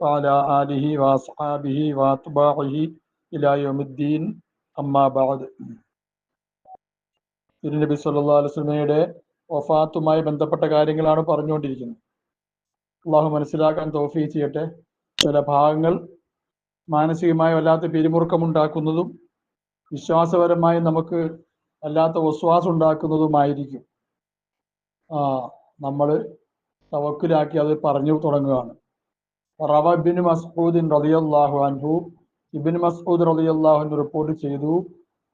وعلى آله وأصحابه وأتباعه إلى يوم الدين أما بعد തിരുനബി സല്ലാ അലുസ്ലമയുടെ വഫാത്തുമായി ബന്ധപ്പെട്ട കാര്യങ്ങളാണ് പറഞ്ഞുകൊണ്ടിരിക്കുന്നത് അള്ളാഹു മനസ്സിലാക്കാൻ തോഫീ ചെയ്യട്ടെ ചില ഭാഗങ്ങൾ മാനസികമായി വല്ലാത്ത പിരിമുറുക്കമുണ്ടാക്കുന്നതും വിശ്വാസപരമായി നമുക്ക് വല്ലാത്ത വിശ്വാസം ഉണ്ടാക്കുന്നതുമായിരിക്കും ആ നമ്മൾ തവക്കിലാക്കി അത് പറഞ്ഞു തുടങ്ങുകയാണ് റവ ഇബിൻ മസ്ഊദിൻ റളിയല്ലാഹു അൻഹു ഇബിൻ മസ്ഊദ് റളിയല്ലാഹു അൻഹു റിപ്പോർട്ട് ചെയ്തു.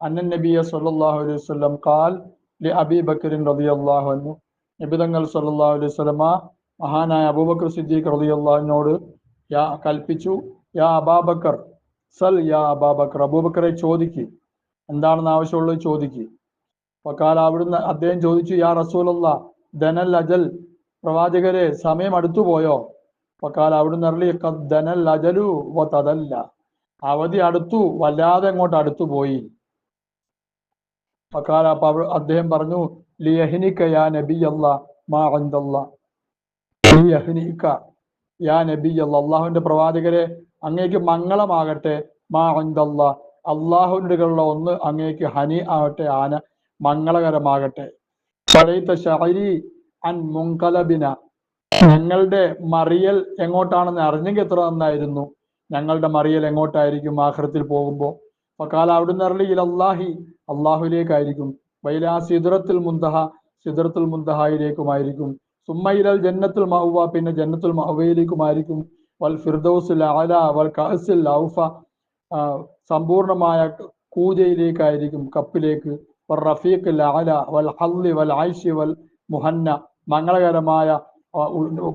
അന്നൻ നബിയ സല്ലല്ലാഹു അലൈഹി വസല്ലം ഖാൽ ലി അബി ബക്കറിൻ റളിയല്ലാഹു അൻഹു. നബി തങ്ങൾ സല്ലല്ലാഹു അലൈഹി വസല്ലമ മഹാനായ അബൂബക്കർ സിദ്ദീഖ് റളിയല്ലാഹു റളിയല്ലാഹുവിനോട് യാ കൽപ്പിച്ചു. യാ അബാബക്കർ സൽ യാ അബാബക്കർ അബൂബക്കറെ ചോദിക്ക്. എന്താണെന്ന് ആവശ്യമുള്ളത് ചോദിക്ക്. വക്കാൽ അവിടുന്ന് അദ്ദേഹം ചോദിച്ചു യാ റസൂലല്ല ധനൽ അജൽ പ്രവാചകരെ സമയം അടുത്തു പോയോ വക്കാൽ അവിടുന്ന് അരളി കദ്ദനൽ അജലു വതദല്ല. അവധി അടുത്തു വല്ലാതെ അങ്ങോട്ട് അടുത്തു പോയി. വക്കാൽ അപ്പൊ അദ്ദേഹം പറഞ്ഞു ലിയഹ്നിക യാ നബി അല്ല മാ അന്തല്ല യാ നബി അല്ല അള്ളാഹുവിന്റെ പ്രവാചകരെ അങ്ങേക്ക് മംഗളമാകട്ടെ മാ അന്തല്ല അള്ളാഹുവിനുള്ള ഒന്ന് അങ്ങേക്ക് ഹനി ആകട്ടെ ആന മംഗളകരമാകട്ടെ. ഫലൈത ഷഹരി അൻ മുങ്കലബിന ഞങ്ങളുടെ മറിയൽ എങ്ങോട്ടാണെന്ന് അറിഞ്ഞെങ്കിൽ എത്ര നന്നായിരുന്നു. ഞങ്ങളുടെ മറിയൽ എങ്ങോട്ടായിരിക്കും ആഹ്റത്തിൽ പോകുമ്പോൾ? ഫക്കാല അവിടുന്ന് അറിയില്ല അള്ളാഹി അള്ളാഹുലേക്കായിരിക്കും വൈലാ സിദുറത്തിൽ മുന്തഹ സിദുറത്തിൽ മുന്തഹയിലേക്കുമായിരിക്കും. സുമ്മയിലൽ ജന്നത്തുൽ മഹുവ പിന്നെ ജന്നത്തുൽ മഹുവയിലേക്കുമായിരിക്കും. വൽ ഫിർദൌസുൽ ആല വൽ കഹസിൽ ലൗഫ സമ്പൂർണമായ കൂജയിലേക്കായിരിക്കും കപ്പിലേക്ക്. വൽ റഫീഖ് ലാല വൽ ഹല്ലി വൽ ആയിഷി വൽ മുഹന്ന മംഗളകരമായ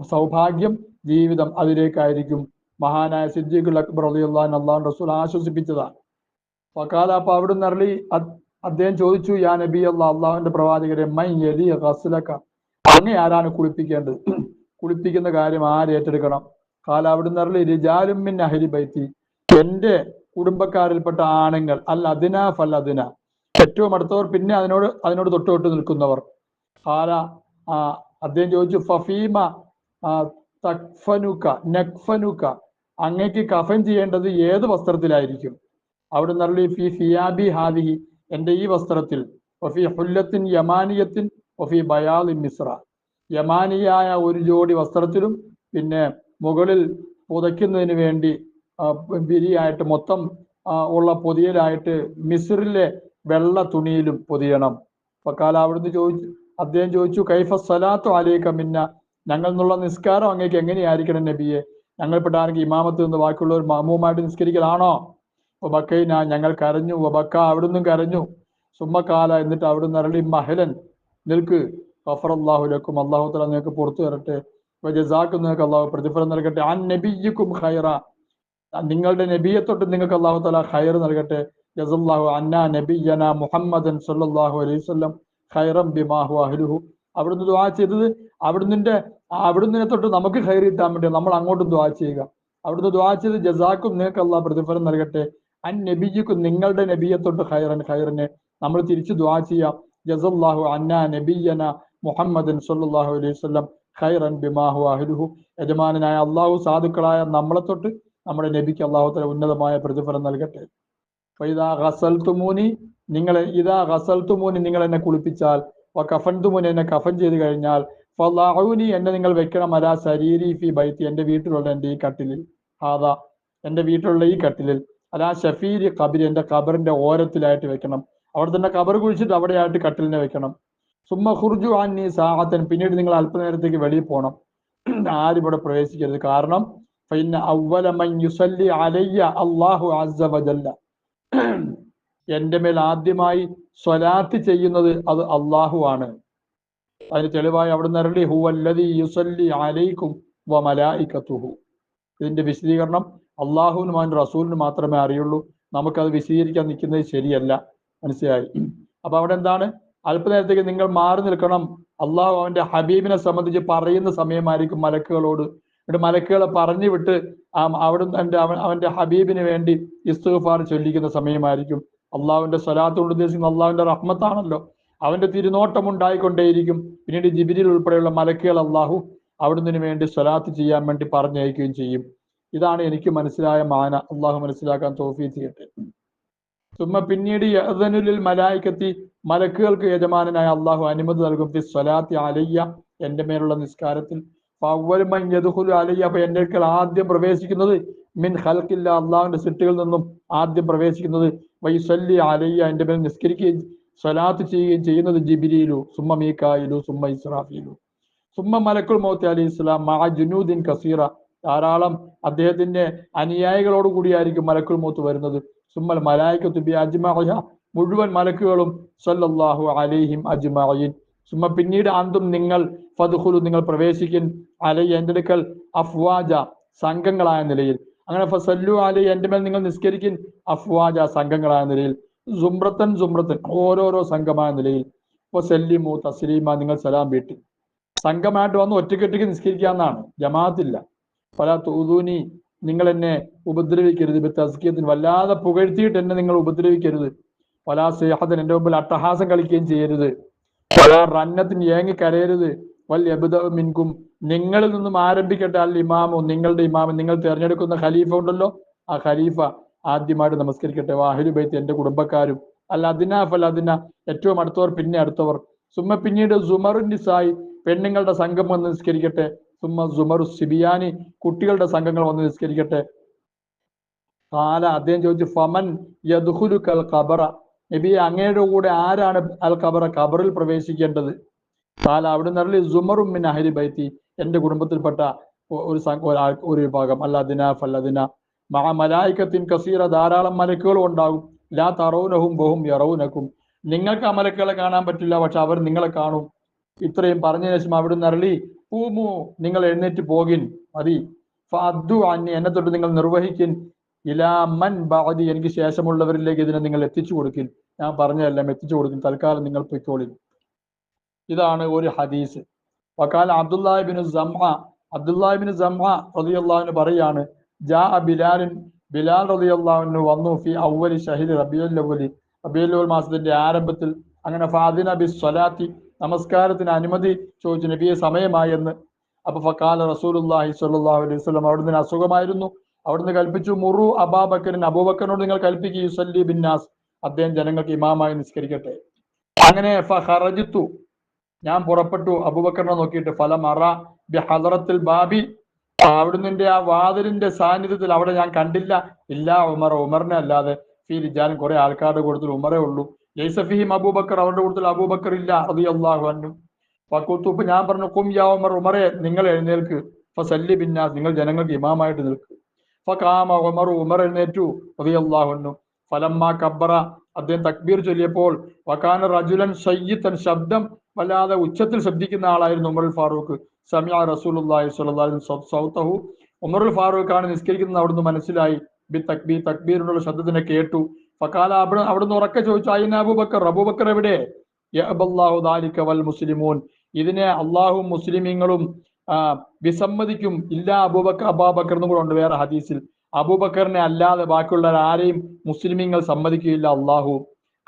സൗഭാഗ്യം ജീവിതം അതിലേക്കായിരിക്കും. മഹാനായ സിദ്ദീഖുൽ അക്ബർ റളിയല്ലാഹു അള്ളാഹു റസൂൽ ആശ്വസിപ്പിച്ചതാണ്. ഫക്കാല അപ്പൊ അവിടുന്ന് അറളി അദ്- അദ്ദേഹം ചോദിച്ചു യാ നബി അല്ലാ അള്ളാഹുവിന്റെ പ്രവാചകരെ മൈ എലി ഗസ്ലക്ക അങ്ങേ ആരാണ് കുളിപ്പിക്കേണ്ടത്? കുളിപ്പിക്കുന്ന കാര്യം ആര് ഏറ്റെടുക്കണം? കാല അവിടുന്ന് അറളി റിജാലും മിൻ അഹരി ബൈത്തി. എന്റെ കുടുംബക്കാരിൽപ്പെട്ട ആണുങ്ങൾ അല്ല അതിന ഫൽ അതിന ഏറ്റവും അടുത്തവർ പിന്നെ അതിനോട് അതിനോട് തൊട്ട് തൊട്ട് നിൽക്കുന്നവർ. കാല ആ അദ്ദേഹം ചോദിച്ചു ഫഫീമ ആ, തക്ഫനുക നക്ഫനുക അങ്ങേക്ക് കഫൻ ചെയ്യേണ്ടത് ഏത് വസ്ത്രത്തിലായിരിക്കും? അവിടെ നിന്നറിയി ഫി ഫിയാബി ഹാദിഹി എന്റെ ഈ വസ്ത്രത്തിൽ. ഒഫി ഹുല്ലത്തിൻ യമാനിയത്തിൻ ഒഫി ബയാലി മിസ്ര യമാനിയായ ഒരു ജോഡി വസ്ത്രത്തിലും പിന്നെ മുകളിൽ പുതയ്ക്കുന്നതിന് വേണ്ടി വിരിയായിട്ട് മൊത്തം ഉള്ള പൊതിയലായിട്ട് മിസ്രിലെ വെള്ള തുണിയിലും പൊതിയണം. ഫക്കാല അവിടുന്ന് ചോദിച്ചു അദ്ദേഹം ചോദിച്ചു കൈഫ സലാത്തു അലേക്ക മിന്ന? ഞങ്ങൾ എന്നുള്ള നിസ്കാരം അങ്ങേക്ക് എങ്ങനെയായിരിക്കണം നബിയെ? ഞങ്ങൾപ്പെട്ടാണെങ്കിൽ ഇമാമത്ത് നിന്ന് ബാക്കിയുള്ളവർ മാമൂമായിട്ട് നിസ്കരിക്കലാണോ? ഒബക്കൈന ഞങ്ങൾ കരഞ്ഞു. ഒബക്ക അവിടുന്നും കരഞ്ഞു. സുമ്മക്കാല എന്നിട്ട് അവിടുന്ന് അരളി മഹലൻ നിൽക്ക്. ഫഫർ അള്ളാഹുലക്കും അള്ളാഹു തല നിങ്ങൾക്ക് പുറത്തു തരട്ടെ. ജസാക്ക് നിങ്ങൾക്ക് അള്ളാഹു പ്രതിഫലം നൽകട്ടെ. അൻ നബിയ്യക്കും ഖൈറ. നിങ്ങളുടെ നബിയെ തൊട്ട് നിങ്ങൾക്ക് അള്ളാഹു തല ഖൈർ നൽകട്ടെ. ജസല്ലാഹു അന്ന നബിയന മുഹമ്മദൻ സല്ലാഹു അലൈവല്ലം ഖൈറം ബിമാഹു അഹ്ലുഹു. അവിടുന്ന് ദുആ ചെയ്തത് അവിടുന്നിന്റെ അവിടുന്ന് തൊട്ട് നമുക്ക് ഖൈർ കിട്ടാൻ വേണ്ടി നമ്മൾ അങ്ങോട്ടും ദുആ ചെയ്യുക. അവിടുന്ന് ദുആ ചെയ്ത് ജസാക്കും നിങ്ങൾക്ക് അള്ളാഹ് പ്രതിഫലം നൽകട്ടെ. അൻ നബിയ്യക്കും നിങ്ങളുടെ നബിയെ തൊട്ട് ഖൈറൻ ഖൈറനെ നമ്മൾ തിരിച്ചു ദുആ ചെയ്യാം. ജസല്ലാഹു അന്ന നബിയന മുഹമ്മദൻ സല്ലല്ലാഹു അലൈഹി വസല്ലം ഖൈറൻ ബിമാഹു അഹ്ലുഹു. യജമാനായ അള്ളാഹു സാധുക്കളായ നമ്മളെ തൊട്ട് നമ്മുടെ നബിക്ക് അള്ളാഹു തല ഉന്നതമായ പ്രതിഫലം നൽകട്ടെ. ഇതാ ഗസൽത്തുമൂനി നിങ്ങൾ ഇതാ തുമൂനി നിങ്ങൾ എന്നെ കുളിപ്പിച്ചാൽ കഫൻതുമൂനി എന്നെ കഫൻ ചെയ്ത് കഴിഞ്ഞാൽ ഫലാഹുനി എന്നെ നിങ്ങൾ വെക്കണം അലാ ശരീരി ഫി ബൈത്തി എന്റെ വീട്ടിലുള്ള എന്റെ ഈ കട്ടിലിൽ. ഹാദാ എന്റെ വീട്ടിലുള്ള ഈ കട്ടിലിൽ. അലാ ഷഫീരി കബിർ എന്റെ കബറിന്റെ ഓരത്തിലായിട്ട് വെക്കണം. അവിടെ തന്നെ കബർ കുഴിച്ചിട്ട് അവിടെയായിട്ട് കട്ടിലിനെ വെക്കണം. സുമ്മ ഖുർജു അന്നി സാഹത്തൻ പിന്നീട് നിങ്ങൾ അല്പനേരത്തേക്ക് വെളിയിൽ പോകണം ആരും ഇവിടെ പ്രവേശിക്കരുത്. കാരണം ഫൈന അവ്വല മൻ യുസല്ലി അലയ്യ അല്ലാഹു അസ്സ എന്റെ മേൽ ആദ്യമായി സ്വലാത്ത് ചെയ്യുന്നത് അത് അള്ളാഹു ആണ്. അതിന് തെളിവായി അവിടെ നിരളി ഹുവല്ലതി യുസല്ലി അലൈക്കും വ മലായിക്കത്തുഹു. ഇതിന്റെ വിശദീകരണം അള്ളാഹുവിനും അവന്റെ റസൂലിനും മാത്രമേ അറിയുള്ളൂ. നമുക്കത് വിശദീകരിക്കാൻ നിൽക്കുന്നത് ശരിയല്ല. മനസ്സിലായി? അപ്പൊ അവിടെ എന്താണ്? അല്പനേരത്തേക്ക് നിങ്ങൾ മാറി നിൽക്കണം. അള്ളാഹു അവന്റെ ഹബീബിനെ സംബന്ധിച്ച് പറയുന്ന സമയമായിരിക്കും മലക്കുകളോട് എന്നിട്ട് മലക്കുകളെ പറഞ്ഞു വിട്ട് അവിടുന്ന് എന്റെ അവൻ അവന്റെ ഹബീബിന് വേണ്ടി ഇസ്തുഫാർ ചൊല്ലിക്കുന്ന സമയമായിരിക്കും. അള്ളാഹുവിന്റെ സ്വലാത്ത് കൊണ്ട് ഉദ്ദേശിക്കുന്ന അള്ളാഹുവിന്റെ റഹ്മത്താണല്ലോ. അവന്റെ തിരുനോട്ടം ഉണ്ടായിക്കൊണ്ടേയിരിക്കും. പിന്നീട് ജിബിരിൽ ഉൾപ്പെടെയുള്ള മലക്കുകൾ അള്ളാഹു അവിടുന്ന് വേണ്ടി സ്വലാത്ത് ചെയ്യാൻ വേണ്ടി പറഞ്ഞയക്കുകയും ചെയ്യും. ഇതാണ് എനിക്ക് മനസ്സിലായ മാന. അള്ളാഹു മനസ്സിലാക്കാൻ തോഫി ചെയ്യട്ടെ സുമ്മ പിന്നീട് യഥനുലിൽ മലായിക്കത്തി മലക്കുകൾക്ക് യജമാനനായ അള്ളാഹു അനുമതി നൽകും. സ്വലാത്തി അലയ്യ എന്റെ മേലുള്ള നിസ്കാരത്തിൽ അലയ്യ അപ്പൊ എന്റെ അടുക്കൽ ആദ്യം പ്രവേശിക്കുന്നത് മിൻ ഹൽക്കില്ല അള്ളാഹുന്റെ സിട്ടുകളിൽ നിന്നും ആദ്യം പ്രവേശിക്കുന്നത്. വൈസല്ലി അലയ്യ എന്റെ മേൽ നിസ്കരിക്കുകയും സ്വലാത്ത് ചെയ്യുകയും ചെയ്യുന്നത് ജിബിരിയിലു സുമ്മ മീക്കായിലു സുമ്മ ഇസ്രാഫിയിലു സുമ്മ മലക്കുൽ മൗത്തി അലി ഇസ്ലാം മാ ജുനൂദിൻ കസീറ. ധാരാളം അദ്ദേഹത്തിന്റെ അനുയായികളോട് കൂടിയായിരിക്കും മലക്കുൽ മൗത്ത് വരുന്നത്. സുമ്മൽ മലായിക്കത്തു ബി അജ്മഅഹ മുഴുവൻ മലക്കുകളും സല്ലല്ലാഹു അലൈഹിം അജ്മഈൻ സുമ്മ പിന്നീട് അന്തും നിങ്ങൾ ഫതുഹുലു നിങ്ങൾ പ്രവേശിക്കിൻ അലൈ എന്റെ അടുക്കൽ അഫ്വാജ സംഘങ്ങളായ നിലയിൽ. അങ്ങനെ ഫസല്ലു അലൈ എന്റെ മേൽ നിങ്ങൾ നിസ്കരിക്കിൻ അഫ്വാജ സംഘങ്ങളായ നിലയിൽ. സുമ്രത്തൻ സുമ്രത്തൻ ഓരോരോ സംഘമായ നിലയിൽ. വസല്ലിമു തസ്ലീമ നിങ്ങൾ സലാം വീട്ടി. സംഘമായിട്ട് വന്ന് ഒറ്റയ്ക്കൊറ്റയ്ക്ക് നിസ്കരിക്കാന്നാണ് ജമാഅത്തില്ല. പല തൂതൂനി നിങ്ങൾ എന്നെ ഉപദ്രവിക്കരുത്. തസ്കീയത്തിന് വല്ലാതെ പുകഴ്ത്തിയിട്ട് എന്നെ നിങ്ങൾ ഉപദ്രവിക്കരുത്. പല സ്നേഹത്തിന് എന്റെ മുമ്പിൽ അട്ടഹാസം കളിക്കുകയും ചെയ്യരുത്. റന്നത്തിന് ഏങ്ങി കരയരുത്. മിൻകും. നിങ്ങളിൽ നിന്നും ആരംഭിക്കട്ടെ അൽ ഇമാമോ. നിങ്ങളുടെ ഇമാമോ നിങ്ങൾ തിരഞ്ഞെടുക്കുന്ന ഖലീഫ ഉണ്ടല്ലോ? ആ ഖലീഫ ആദ്യമായിട്ട് നമസ്കരിക്കട്ടെ. വാഹിലു ബൈത്ത് എന്റെ കുടുംബക്കാരും. അല്ല അതിന ഫൽ അതിന ഏറ്റവും അടുത്തവർ പിന്നെ അടുത്തവർ. സുമ പിന്നീട് സുമറു നിസായി. പെണ്ണുങ്ങളുടെ സംഘം വന്ന് നിസ്കരിക്കട്ടെ. സുമ സുമറു സിബിയാനി. കുട്ടികളുടെ സംഘങ്ങൾ വന്ന് നിസ്കരിക്കട്ടെ. കാല അദ്ദേഹം ചോദിച്ചു ഫമൻ യദുഹുലു കൽ ഖബറ. നബി അങ്ങയുടെ കൂടെ ആരാണ് അൽ ഖബറ ഖബറിൽ പ്രവേശിക്കേണ്ടത്? താല അവിടെ നിറലി സുമറും മിൻ അഹരി ബൈത്തി എന്റെ കുടുംബത്തിൽപ്പെട്ട ഒരു ഒരു വിഭാഗം. അല്ലാദിന ഫല്ലദിന മലായിക്കത്തിൻ കസീറ ധാരാളം മലക്കുകളും ഉണ്ടാകും. ലാ തറൗനഹും ബഹും യറവുനക്കും നിങ്ങൾക്ക് ആ മലക്കുകളെ കാണാൻ പറ്റില്ല പക്ഷെ അവർ നിങ്ങളെ കാണും. ഇത്രയും പറഞ്ഞ ശേഷം അവിടെ നിറളി പൂമു നിങ്ങൾ എഴുന്നേറ്റ് പോകിൻ മതി. ഫഅദ്ദു അന്നി എന്നെ തൊട്ട് നിങ്ങൾ നിർവഹിക്കിൻ. ഇലാ മൻ ബഅദി എനിക്ക് ശേഷമുള്ളവരിലേക്ക് ഇതിനെ നിങ്ങൾ എത്തിച്ചു കൊടുക്കിൻ. ഞാൻ പറഞ്ഞതെല്ലാം എത്തിച്ചു കൊടുക്കും തൽക്കാലം നിങ്ങൾ പൊയ്ക്കോളിൻ. ഇതാണ് ഒരു ഹദീസ്. വക്കാൽ അബ്ദുല്ലാഹിബിൻ സംഹ അബ്ദുല്ലാഹിബിൻ സംഹ റളിയല്ലാഹുവിന് പറയാണ് ജാ ബിലാലിൻ ബിലാൽ റളിയല്ലാഹുവിന് വന്നു ഫി ഔവലി ഷഹിദ് റബിയുൽ അവൽ മാസത്തിന്റെ ആരംഭത്തിൽ അങ്ങനെ ഫാദിന ബി സ്വലാത്തി നമസ്കാരത്തിന് അനുമതി ചോദിച്ചു നബിയെ സമയമായി എന്ന്. അപ്പൊ ഫക്കാല റസൂലുള്ളാഹി സ്വല്ലല്ലാഹു അലൈഹി വസല്ലം അവിടുന്ന് അസുഖമായിരുന്നു. അവിടുന്ന് കൽപ്പിച്ചു മുറു അബാബക്കറിൻ അബൂബക്കറിനോട് നിങ്ങൾ കൽപ്പിക്കുക യുസല്ലി ബിന്നാസ്. അദ്ദേഹം ജനങ്ങൾക്ക് ഇമാമായി നിസ്കരിക്കട്ടെ. അങ്ങനെ ഫറജിത്തു ഞാൻ പുറപ്പെട്ടു അബൂബക്കറിനെ നോക്കിയിട്ട് ഫലം അറ ബി ഹദറത്തിൽ ബാബി. അവിടുന്ന് ആ വാതിലിന്റെ സാന്നിധ്യത്തിൽ അവിടെ ഞാൻ കണ്ടില്ല. ഇല്ല ഉമർ ഉമറിനെ അല്ലാതെ ഫീ കുറെ ആൾക്കാരുടെ കൂട്ടത്തിൽ ഉമറേ ഉള്ളൂ. ജയ്സഫിഹിം അബൂബക്കർ അവരുടെ കൂട്ടത്തിൽ അബൂബക്കർ ഇല്ല അതി അള്ളാഹു അന്നു ഞാൻ പറഞ്ഞു കും യാ ഉമർ ഉമറെ നിങ്ങൾ എഴുന്നേൽക്ക്. ഫസല്ലി ബിന്നാസ് നിങ്ങൾ ജനങ്ങൾക്ക് ഇമാമായിട്ട് നിൽക്ക്. ഫകാമ ഉമർ ഉമർ എഴുന്നേറ്റു അന്നു ഫലമ്മ കബ്ബറ. അദ്ദേഹം തക്ബീർ ചൊല്ലിയപ്പോൾ വക്കാന റജുലൻ സയ്യിത്തൻ ശബ്ദം വല്ലാതെ ഉച്ചത്തിൽ ശബ്ദിക്കുന്ന ആളായിരുന്നു ഉമറുൽ ഫാറൂഖ്. സമിയ റസൂലുള്ളാഹി സൗത്തഹു ഉമർ ഫാറൂഖ് ആണ് നിസ്കരിക്കുന്നത് അവിടുന്ന് മനസ്സിലായി. ബി തക്ബീർ തക്ബീറിനുള്ള ശബ്ദത്തിനെ കേട്ടു. ഫക്കാല അവിടെ അവിടുന്ന് ഉറക്കെ ചോദിച്ചു അയിൻ അബൂബക്കർ അബൂബക്കർ എവിടെ? യഅബല്ലാഹു ദാലിക വൽ മുസ്ലിമൂൻ. ഇതിനെ അള്ളാഹും മുസ്ലിമീങ്ങളും വിസമ്മതിക്കും. ഇല്ല അബൂബക്കർ അബാബക്കർ എന്നും കൂടെ ഉണ്ട് വേറെ ഹദീസിൽ. അബൂബക്കറിനെ അല്ലാതെ ബാക്കിയുള്ള ആരെയും മുസ്ലിമീങ്ങൾ സമ്മതിക്കുകയില്ല. അള്ളാഹു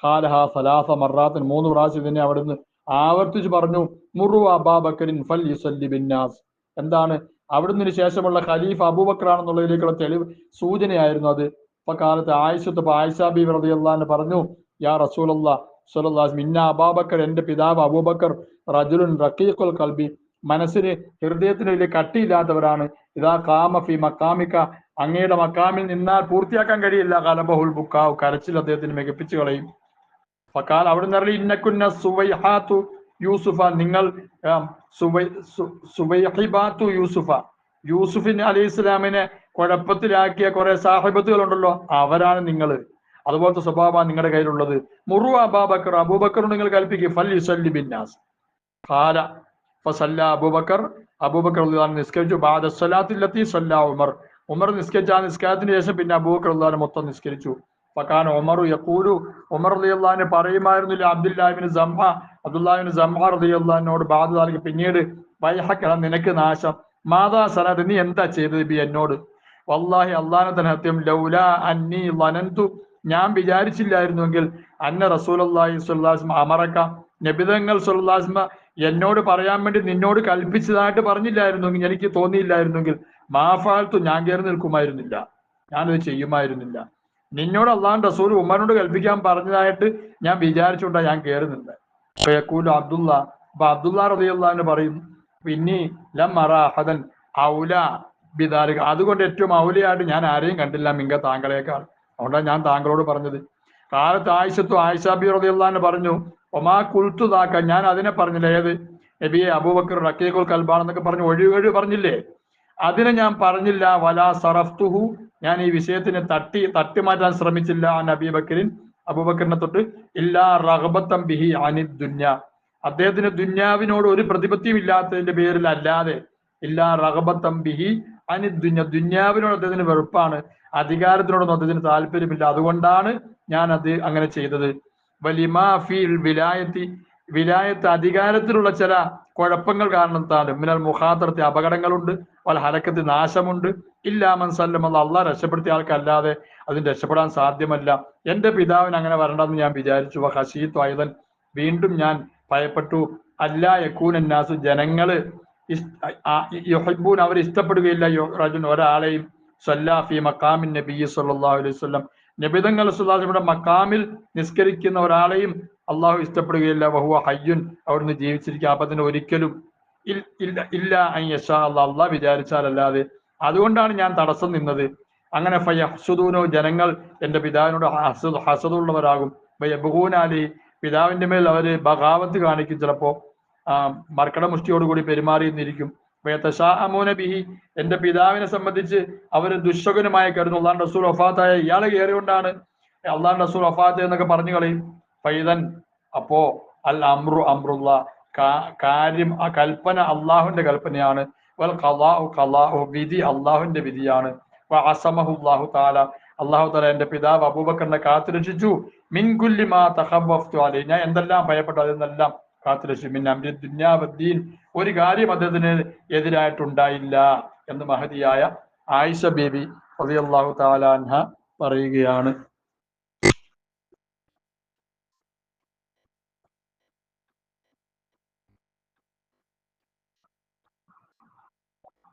ഖാലഹ സലാസ മറാത്തൻ. മൂന്ന് പ്രാവശ്യം ഇതിനെ അവിടുന്ന് ആവർത്തിച്ച് പറഞ്ഞു മുറു അബാബക്കറിൻ ഫൽ യുസല്ലി ബിന്നാസ്. എന്താണ്? അവിടുന്ന് ശേഷമുള്ള ഖലീഫ അബൂബക്കറാണെന്നുള്ളതിലേക്കുള്ള തെളിവ് സൂചനയായിരുന്നു അത്. ഇപ്പൊ കാലത്ത് ആയിഷത്ത് ആയിഷാബി ആയിഷ ബി റളിയല്ലാഹു പറഞ്ഞു യാ റസൂലല്ലാ സുലല്ലാസ് മിന്ന അബാബക്കർ എന്റെ പിതാവ് അബൂബക്കർ റജുലുൻ റഖീഖുൽ കൽബി മനസ്സിന് ഹൃദയത്തിന് വലിയ കട്ടിയില്ലാത്തവരാണ്. ഇതാ കാമ ഫി മക്കാമിക്ക. അങ്ങയുടെ മക്കാമിൽ നിന്നാൽ പൂർത്തിയാക്കാൻ കഴിയില്ല. കലബഹുൽ ബുക്കാവ് കരച്ചിൽ അദ്ദേഹത്തിന് മികപ്പിച്ചു കളയും. ഫക്കാൽ അവിടെ നിന്ന് ഇന്നക്കുന്ന സുവൈഹാത്തു യൂസുഫ. നിങ്ങൾ സുവൈഹിബാത്തു യൂസുഫ. യൂസുഫിൻ അലി ഇസ്ലാമിനെ കുഴപ്പത്തിലാക്കിയ കുറെ സാഹിബത്തുകൾ ഉണ്ടല്ലോ അവരാണ് നിങ്ങൾ അതുപോലത്തെ സ്വഭാവമാണ് നിങ്ങളുടെ കയ്യിലുള്ളത്. മുറു അബാബക്കർ അബൂബക്കർ നിങ്ങൾ കൽപ്പിക്കും. ഫൽ യുസല്ലി ബിന്നാസ് ഖാല ഫസല്ല അബൂബക്കർ അബൂബക്കർ നിസ്കരിച്ചു ബാദ സല്ല ഉമർ ഉമർ നിസ്കരിച്ച ആ നിസ്കാരത്തിന് ശേഷം പിന്നെ അബൂബക്കർ അള്ളഹാനെ മൊത്തം നിസ്കരിച്ചു ഫക്കാൻ ഉമറു യക്കൂലു ഉമർ റലി അള്ളഹാനെ പറയുമായിരുന്നില്ല അബ്ദുല്ലാഹിബിന് സംഹ അബ്ദുല്ലാഹിബിന് ജംഹ റലി അള്ളഹാനോട് ബാധ പിന്നീട് വൈഹക്കട നിനക്ക് നാശം. മാതാ സനത് നീ എന്താ ചെയ്തത് ബി എന്നോട്? വല്ലാഹി അള്ളാഹനെ തന്നെ സത്യം. ലൗല അന്നി ലനന്തു. ഞാൻ വിചാരിച്ചില്ലായിരുന്നുവെങ്കിൽ അന്ന റസൂൽ അള്ളാഹി സുല്ലാസ്മ അമറക്ക. നബിതങ്ങൾ സ്വല്ലാസ്മ എന്നോട് പറയാൻ വേണ്ടി നിന്നോട് കൽപ്പിച്ചതായിട്ട് പറഞ്ഞില്ലായിരുന്നെങ്കിൽ എനിക്ക് തോന്നിയില്ലായിരുന്നെങ്കിൽ മാഫാൽത്തു ഞാൻ കയറി നിൽക്കുമായിരുന്നില്ല. ഞാനത് ചെയ്യുമായിരുന്നില്ല. നിന്നോട് അള്ളാഹുന്റെ റസൂൽ ഉമ്മനോട് കൽപ്പിക്കാൻ പറഞ്ഞതായിട്ട് ഞാൻ വിചാരിച്ചുകൊണ്ടാണ് ഞാൻ കയറുന്നുണ്ട് അപ്പൊ അബ്ദുള്ള അപ്പൊ അബ്ദുള്ള റബിയുള്ള പറയും പിന്നെ ലം അറ അഹദൻ ഔല ബിദാലിക. അതുകൊണ്ട് ഏറ്റവും ഔലയായിട്ട് ഞാൻ ആരെയും കണ്ടില്ല മിങ്ക താങ്കളേക്കാൾ. അതുകൊണ്ടാണ് ഞാൻ താങ്കളോട് പറഞ്ഞത്. കാലത്ത് ആയിഷത്തു ആയിഷാബി റബിയുള്ള പറഞ്ഞു ഒമാ കുൽത്തു താക്ക ഞാൻ അതിനെ പറഞ്ഞില്ല? ഏത്? നബിയെ അബൂബക്കർ റക്കീഖുൽ കൽബാണെന്നൊക്കെ പറഞ്ഞു ഒഴിവൊഴി പറഞ്ഞില്ലേ? അതിനെ ഞാൻ പറഞ്ഞില്ല വലാ സറഫ്തുഹു. ഞാൻ ഈ വിഷയത്തിനെ തട്ടി തട്ടി മാറ്റാൻ ശ്രമിച്ചില്ല നബി ബക്കറിൻ അബൂബക്കറിനെ തൊട്ട്. ഇല്ലാ റഹബത്തം ബിഹി അനി ദുന്യ. അദ്ദേഹത്തിന് ദുന്യാവിനോട് ഒരു പ്രതിപത്തിയും ഇല്ലാത്തതിന്റെ പേരിൽ അല്ലാതെ ഇല്ലാ റഹബത്തം ബിഹി അനി ദുന്യ. ദുന്യാവിനോട് അദ്ദേഹത്തിന് വെറുപ്പാണ് അധികാരത്തിനോടൊന്നും അദ്ദേഹത്തിന് താല്പര്യമില്ല. അതുകൊണ്ടാണ് ഞാൻ അത് അങ്ങനെ ചെയ്തത്. വലിമാ ഫീൽ വിലായത്തി അധികാരത്തിലുള്ള ചില കുഴപ്പങ്ങൾ കാരണത്താണ് മിനൽ മുഖാത്തറത്തെ അപകടങ്ങളുണ്ട് വല ഹലക്കത്ത് നാശമുണ്ട്. ഇല്ലാമൻ സല്ലം അത് അള്ളാഹ് രക്ഷപ്പെടുത്തിയ ആൾക്കല്ലാതെ അതിന് രക്ഷപ്പെടാൻ സാധ്യമല്ല. എന്റെ പിതാവിന് അങ്ങനെ വരണ്ടെന്ന് ഞാൻ വിചാരിച്ചു. ഹസീത്തു ആയുധൻ വീണ്ടും ഞാൻ ഭയപ്പെട്ടു. അല്ല യക്കൂൻ എന്നാസ് ജനങ്ങൾ യുഹബൂൻ അവർ ഇഷ്ടപ്പെടുകയില്ല റജുൻ ഒരാളെയും. സല്ലാഫി മക്കാമിൻ നബി സല്ലാ അലൈഹി വസല്ലം. നബിതങ്ങൾ സുല്ലാസിയുടെ മക്കാമിൽ നിസ്കരിക്കുന്ന ഒരാളെയും അള്ളാഹു ഇഷ്ടപ്പെടുകയില്ല. വഹുവ ഹയ്യുൻ. അവിടുന്ന് ജീവിച്ചിരിക്കുക. അപ്പൊ അതിന് ഒരിക്കലും ഇല്ല ഇല്ല അയ്യഷാ അള്ളാഹ്. അള്ളാഹ് വിചാരിച്ചാലല്ലാതെ അതുകൊണ്ടാണ് ഞാൻ തടസ്സം നിന്നത്. അങ്ങനെ ഫയഹ്സുദൂനോ ജനങ്ങൾ എന്റെ പിതാവിനോട് ഹസദ് ഹസദുള്ളവരാകും. ബഹൂനാലി പിതാവിന്റെ മേൽ അവർ ബഗാവത്ത് കാണിക്കും. ചിലപ്പോ ആ മർക്കട മുഷ്ടിയോടുകൂടി പെരുമാറിയെന്നിരിക്കും ബിഹി. എന്റെ പിതാവിനെ സംബന്ധിച്ച് അവർ ദുശകുനമായി കരുതുന്നു. അള്ളാൻ റസൂൽ വഫാത്തായ ഇയാളെ കയറിയോണ്ടാണ് അള്ളാൻ റസൂൽ വഫാത്ത് എന്നൊക്കെ പറഞ്ഞു കളയും ഫൈതൻ അപ്പോ അൽ അമ്രു അമ്രുല്ല. കാര്യം ആ കൽപ്പന അള്ളാഹുവിന്റെ കൽപ്പനയാണ്. വൽ വിധി അള്ളാഹുവിന്റെ വിധിയാണ്. അസമഹുല്ലാഹു താല അള്ളാഹു താല എന്റെ പിതാവ് അബൂബക്കറിനെ കാത്തുരക്ഷിച്ചു. മിൻകുല്ലി മാ അലൈഹി. ഞാൻ എന്തെല്ലാം ഭയപ്പെട്ടു അതെന്നെല്ലാം ദുന്യാവദ്ദീൻ ഒരു കാര്യം അദ്ദേഹത്തിന് എതിരായിട്ടുണ്ടായില്ല എന്ന് മഹതിയായ ആയിഷ ബേബി റളിയല്ലാഹു താലാൻഹ പറയുകയാണ്.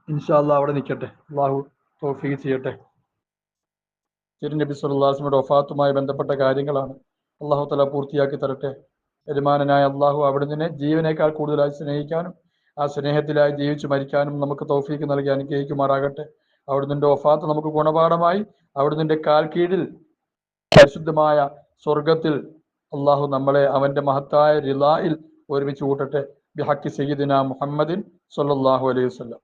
ഇൻഷാല്ല അവിടെ നിൽക്കട്ടെ. അള്ളാഹു തോഫീ ചെയ്യട്ടെ. തിരുനബി സുല്ലാസ്മിയുടെ ഒഫാത്തുമായി ബന്ധപ്പെട്ട കാര്യങ്ങളാണ്. അള്ളാഹു തല പൂർത്തിയാക്കി തരട്ടെ. യജമാനനായ അള്ളാഹു അവിടുന്ന് ജീവനേക്കാൾ കൂടുതലായി സ്നേഹിക്കാനും ആ സ്നേഹത്തിലായി ജീവിച്ചു മരിക്കാനും നമുക്ക് തോഫീക്ക് നൽകി അനുഗ്രഹിക്കുമാറാകട്ടെ. അവിടുന്ന് ഒഫാത്ത് നമുക്ക് ഗുണപാഠമായി അവിടുന്ന് കാൽ കീഴിൽ പരിശുദ്ധമായ സ്വർഗത്തിൽ അള്ളാഹു നമ്മളെ അവന്റെ മഹത്തായ റിലായിൽ ഒരുമിച്ച് കൂട്ടട്ടെ. ബിഹക്കി സയ്യിദിന മുഹമ്മദിൻ സല്ലാഹു അലൈഹി വസല്ലം.